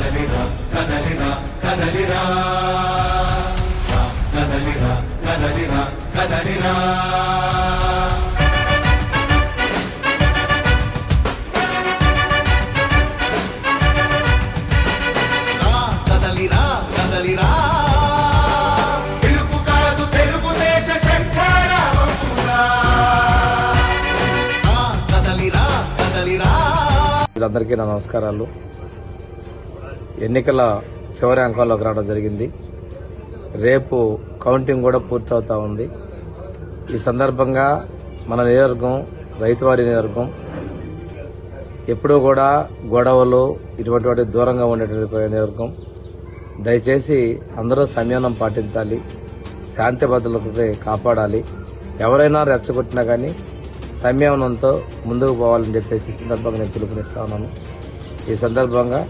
కదలిరా కదలిరా కదలిరా. రా, కదలిరా కదలిరా కదలిరా. రా కదలిరా కదలిరా. పిలుపు కాదు తెలుగుదేశ శంఖారావమురా రా కదలిరా కదలిరా. వీళ్ళందరికీ నా నమస్కారాలు. ఎన్నికల చివరి అంకాల్లోకి రావడం జరిగింది. రేపు కౌంటింగ్ కూడా పూర్తవుతా ఉంది. ఈ సందర్భంగా మన నియోజకవర్గం రైతువారి నియోజకవర్గం ఎప్పుడూ కూడా గొడవలు ఇటువంటి వాటి దూరంగా ఉండేటువంటి నియోజకవర్గం. దయచేసి అందరూ సంయమనం పాటించాలి. శాంతి భద్రతని కాపాడాలి. ఎవరైనా రెచ్చగొట్టినా కానీ సంయమనంతో ముందుకు పోవాలని చెప్పేసి సందర్భంగా నేను పిలుపునిస్తా ఉన్నాను. ఈ సందర్భంగా